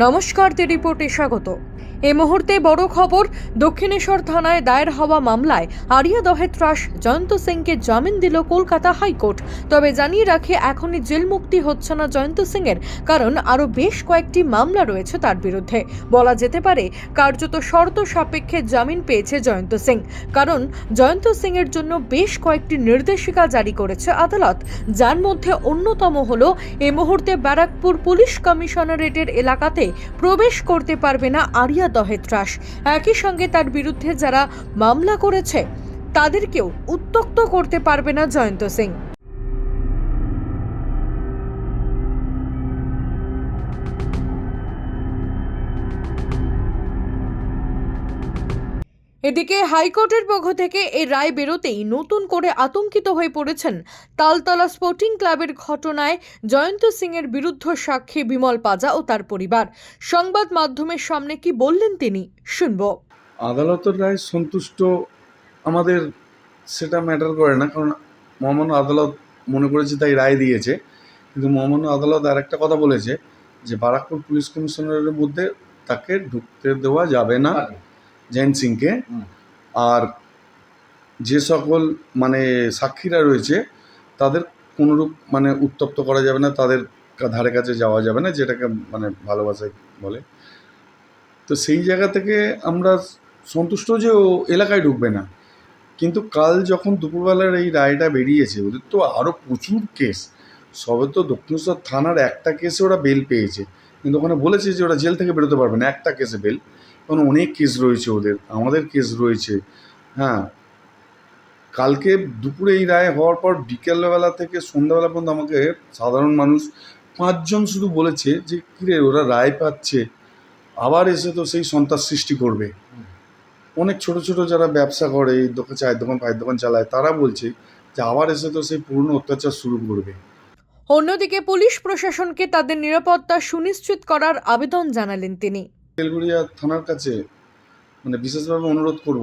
নমস্কার দি রিপোর্টে স্বাগত। এ মুহূর্তে বড় খবর, দক্ষিণেশ্বর থানায় দায়ের হওয়া মামলায় আরিয়া দহে ত্রাস, জয়ন্ত সিংকে জামিন দিল কলকাতা হাইকোর্ট। তবে জানিয়ে রাখি, এখনই জেল মুক্তি হচ্ছে না জয়ন্ত সিংয়ের, কারণ আরও বেশ কয়েকটি মামলা রয়েছে তার বিরুদ্ধে। বলা যেতে পারে, কার্যত শর্ত সাপেক্ষে জামিন পেয়েছে জয়ন্ত সিং, কারণ জয়ন্ত সিংয়ের জন্য বেশ কয়েকটি নির্দেশিকা জারি করেছে আদালত, যার মধ্যে অন্যতম হল, এ মুহূর্তে ব্যারাকপুর পুলিশ কমিশনারেটের এলাকাতে প্রবেশ করতে পারবে না আরিয়া দহেত্রাস একই সঙ্গে তার বিরুদ্ধে যারা মামলা করেছে, তাদেরকেও উত্তক্ত করতে পারবে না জয়ন্ত সিং। এদিকে হাইকোর্টের পক্ষ থেকে এই রায় বেরোতেই নতুন করে আতঙ্কিত হয়ে পড়েছেন তালতলা স্পোর্টিং ক্লাবের ঘটনায় জয়ন্ত সিংয়ের বিরুদ্ধ সাক্ষী বিমল পাজা ও তার পরিবার। সংবাদ মাধ্যমের সামনে কি বললেন তিনি শুনব। আদালতের রায় সন্তুষ্ট আমাদের সেটা ম্যাটার করে না কারণ মহামান্য আদালত মনে করেছে তাই রায় দিয়েছে। কিন্তু মহামান্য আদালত আর একটা কথা বলেছে যে বারাকপুর পুলিশ কমিশনারের মধ্যে তাকে ঢুকতে দেওয়া যাবে না। জৈন সিংকে। আর যে সকল মানে সাক্ষীরা রয়েছে তাদের কোনোরূপ মানে উত্তপ্ত করা যাবে না তাদের ধারে কাছে যাওয়া যাবে না যেটাকে মানে ভালোবাসায় বলে। তো সেই জায়গা থেকে আমরা সন্তুষ্ট যে ও এলাকায় ঢুকবে না। কিন্তু কাল যখন দুপুরবেলার এই রায়টা বেরিয়েছে ওদের তো আরও প্রচুর কেস। সবে তো দক্ষিণেশ্বর থানার একটা কেসে ওরা বেল পেয়েছে। কিন্তু ওখানে বলেছে যে ওরা জেল থেকে বেরোতে পারবে না একটা কেসে বেল। কারণ অনেক কেস রয়েছে ওদের, আমাদের কেস রয়েছে। হ্যাঁ কালকে দুপুরে এই রায় হওয়ার পর বিকেলবেলা থেকে সন্ধ্যাবেলা পর্যন্ত আমাকে সাধারণ মানুষ পাঁচজন শুধু বলেছে যে, কিরে, ওরা রায় পাচ্ছে, আবার এসে তো সেই সন্ত্রাস সৃষ্টি করবে। অনেক ছোট ছোট যারা ব্যবসা করে, এই দোকান, চায়ের দোকান, পায়ের দোকান চালায়, তারা বলছে যে, আবার এসে তো সেই পুরনো অত্যাচার শুরু করবে। অন্যদিকে পুলিশ প্রশাসনকে তাদের নিরাপত্তা সুনিশ্চিত করার আবেদন জানালেন তিনি। বেলগুড়িয়া থানার কাছে মানে বিশেষভাবে অনুরোধ করব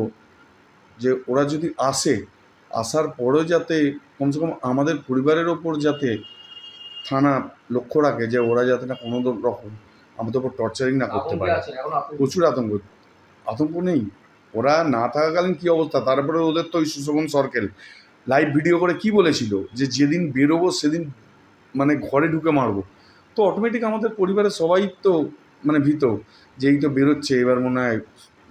যে ওরা যদি আসে আসার পরেও যাতে কমসে কম আমাদের পরিবারের ওপর যাতে থানা লক্ষ্য রাখে যে ওরা যাতে না কোনো রকম আমাদের ওপর টর্চারিং না করতে পারে। প্রচুর আতঙ্ক। আতঙ্ক নেই। ওরা না থাকাকালীন কী অবস্থা? তারপরে ওদের তো ওই সুশোভন সরকেল লাইভ ভিডিও করে কি বলেছিল? যে যেদিন বেরোবো সেদিন মানে ঘরে ঢুকে মারবো। তো অটোমেটিক আমাদের পরিবারের সবাই তো মানে ভীত যে এই তো বেরোচ্ছে এবার মনে হয়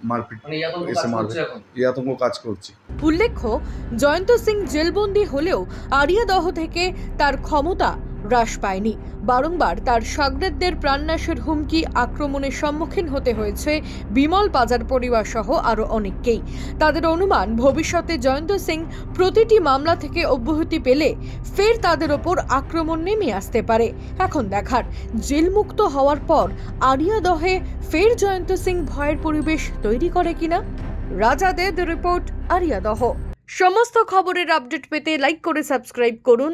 মারপিট মানে এসে মারবে। এই আতঙ্ক কাজ করছে উল্লেখ্য জয়ন্ত সিং জেলবন্দি হলেও আরিয়াদহ থেকে তার ক্ষমতা হ্রাস পায়নি। বারংবার তার সাগরেদদের প্রাণনাশের হুমকি আক্রমণের সম্মুখীন হতে হয়েছে বিমল বাজার পরিবার সহ আরও অনেককেই। তাদের অনুমান, ভবিষ্যতে জয়ন্ত সিং প্রতিটি মামলা থেকে অব্যাহতি পেলে ফের তাদের ওপর আক্রমণ নেমে আসতে পারে। এখন দেখার, জেলমুক্ত হওয়ার পর আরিয়াদহে ফের জয়ন্ত সিং ভয়ের পরিবেশ তৈরি করে কিনা? রাজা দে দ্য রিপোর্ট আরিয়াদহ সমস্ত খবরের আপডেট পেতে লাইক করে সাবস্ক্রাইব করুন।